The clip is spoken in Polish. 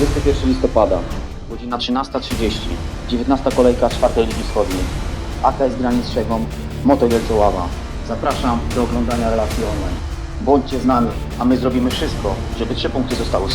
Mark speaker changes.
Speaker 1: 21 listopada, godzina 13.30, 19 kolejka 4 Ligi Wschodniej. AKS Granic Strzegom, Moto Wielce Zapraszam do oglądania relacji online. Bądźcie z nami, a my zrobimy wszystko, żeby trzy punkty zostały z